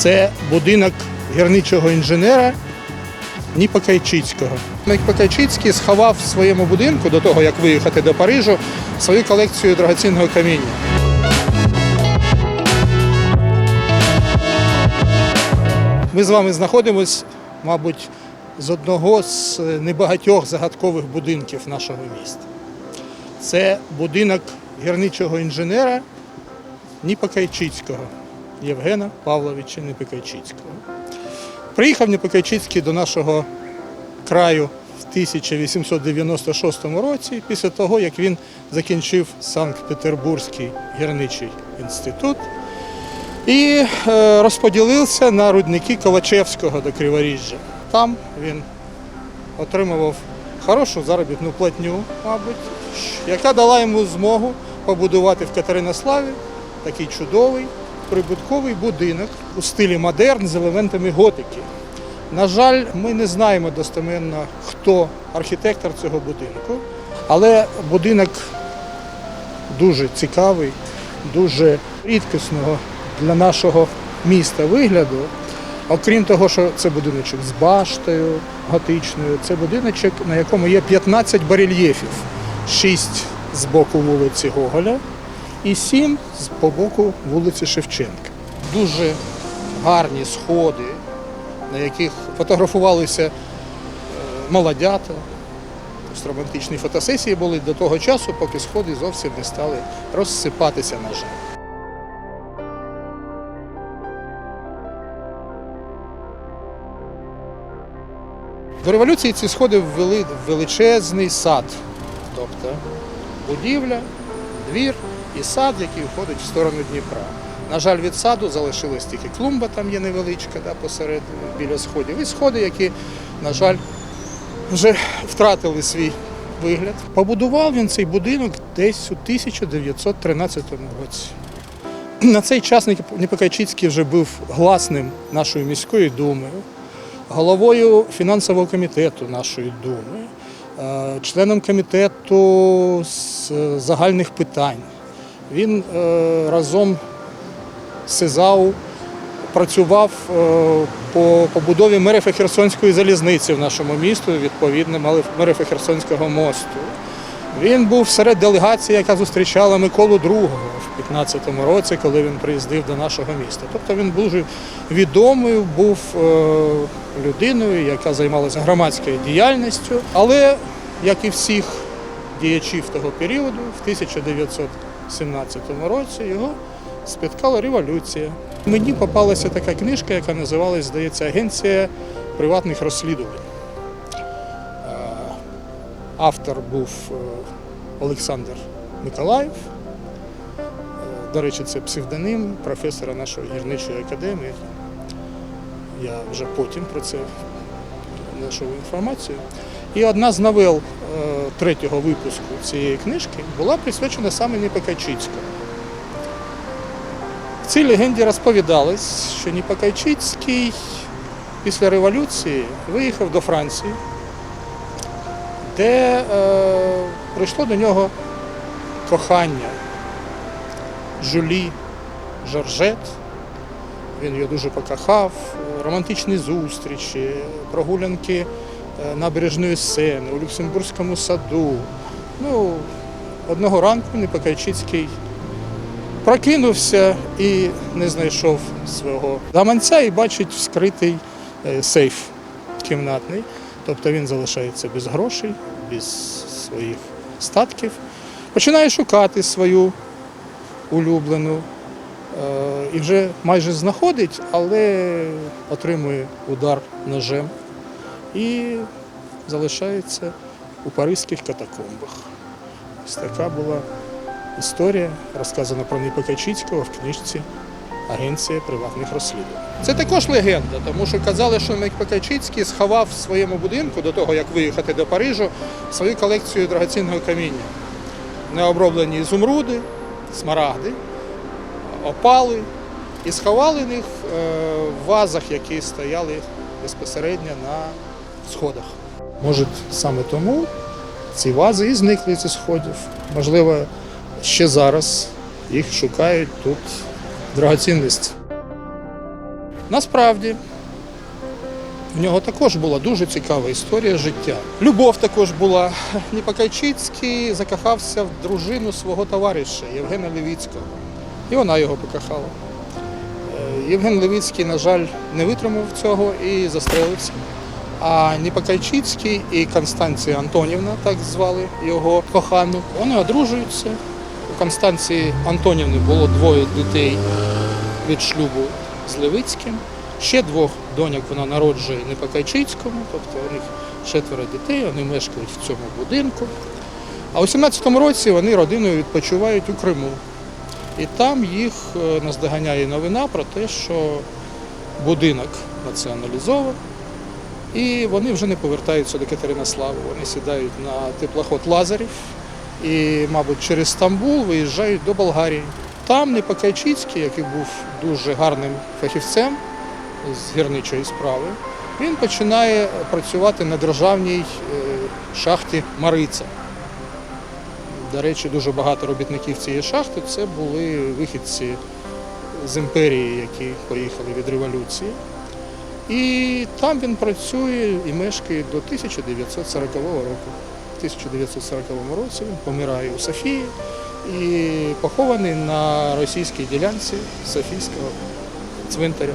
Це будинок гірничого інженера Ніпа Кайчицького. Ніпа Кайчицький сховав в своєму будинку до того, як виїхати до Парижу, свою колекцію дорогоцінного каміння. Ми з вами знаходимось, мабуть, з одного з небагатьох загадкових будинків нашого міста. Це будинок гірничого інженера Ніпокайчицького Євгена Павловича Ніпокайчицького. Приїхав Ніпокайчицький до нашого краю в 1896 році, після того, як він закінчив Санкт-Петербурзький гірничий інститут і е, розподілився на рудники Ковачевського до Криворіжжя. Там він отримував хорошу заробітну платню, мабуть, яка дала йому змогу побудувати в Катеринославі такий чудовий прибутковий будинок у стилі модерн з елементами готики. На жаль, ми не знаємо достеменно, хто архітектор цього будинку, але будинок дуже цікавий, дуже рідкісного для нашого міста вигляду. Окрім того, що це будиночок з баштою готичною, це будиночок, на якому є 15 барельєфів, 6 з боку вулиці Гоголя і 7 з по боку вулиці Шевченка. Дуже гарні сходи, на яких фотографувалися е, молодята. Романтичні фотосесії були до того часу, поки сходи зовсім не стали розсипатися, на жаль. До революції ці сходи ввели величезний сад, тобто будівля, двір і сад, який входить в сторону Дніпра. На жаль, від саду залишилась тільки клумба, там є невеличка да, посеред біля сходів. І сходи, які, на жаль, вже втратили свій вигляд. Побудував він цей будинок десь у 1913 році. На цей час Непокайчицький вже був гласним нашої міської думи, головою фінансового комітету нашої думи, е, членом комітету з загальних питань. Він е, разом з СИЗАУ працював е, по побудові Мерефа Херсонської залізниці в нашому місті, відповідно Мерефа Херсонського мосту. Він був серед делегації, яка зустрічала Миколу II в 15-му році, коли він приїздив до нашого міста. Тобто він був е, людиною, яка займалася громадською діяльністю. Але, як і всіх діячів того періоду, в 1917 році його спіткала революція. Мені попалася така книжка, яка називалась, здається, Агенція приватних розслідувань. Е, Автор був е, Олександр Миколаїв. Е, До речі, це псевдоним професора нашої гірничої академії. Я вже потім про це знайшов інформацію. І одна з новел е, третього випуску цієї книжки була присвячена саме Непокайчицькому. В цій легенді розповідалось, що Непокайчицький після революції виїхав до Франції, де е, прийшло до нього кохання Жюлі Жоржет. Він її дуже покохав, романтичні зустрічі, прогулянки е, набережної сцени у Люксембурзькому саду. Ну, одного ранку Непокайчицький прокинувся і не знайшов свого гаманця і бачить вскритий е, сейф кімнатний. Тобто він залишається без грошей, без своїх статків. Починає шукати свою улюблену і вже майже знаходить, але отримує удар ножем і залишається у паризьких катакомбах. Ось така була історія, розказана про Непокайчицького в книжці Агенція приватних розслідувань. Це також легенда, тому що казали, що Непокайчицький сховав в своєму будинку до того, як виїхати до Парижу, свою колекцію дорогоцінного каміння. Необроблені ізумруди, смарагди, опали і сховали їх е, в вазах, які стояли безпосередньо на сходах. Може, саме тому ці вази і зникли зі сходів. Можливо, ще зараз їх шукають тут драгоцінності. Насправді, в нього також була дуже цікава історія життя. Любов також була. Ніпокайчицький закохався в дружину свого товариша Євгена Левіцького. І вона його покохала. Е, Євген Левіцький, на жаль, не витримав цього і застрелився. А Ніпокайчицький і Констанція Антонівна, так звали його кохану, вони одружуються. У Констанції Антонівни було двоє дітей від шлюбу з Левицьким. Ще двох доньок вона народжує Непокайчицькому, тобто у них четверо дітей, вони мешкають в цьому будинку. А у 17-му році вони родиною відпочивають у Криму. І там їх е, наздоганяє новина про те, що будинок націоналізований, і вони вже не повертаються до Катеринослави. Вони сідають на теплоход Лазарів і, мабуть, через Стамбул виїжджають до Болгарії. Там Непокайчицький, який був дуже гарним фахівцем з гірничої справи, він починає працювати на державній е, шахті Мариця. До речі, дуже багато робітників цієї шахти це були вихідці з імперії, які поїхали від революції. І там він працює і мешкає до 1940 року. В 1940 році він помирає у Софії і похований на російській ділянці Софійського цвинтаря.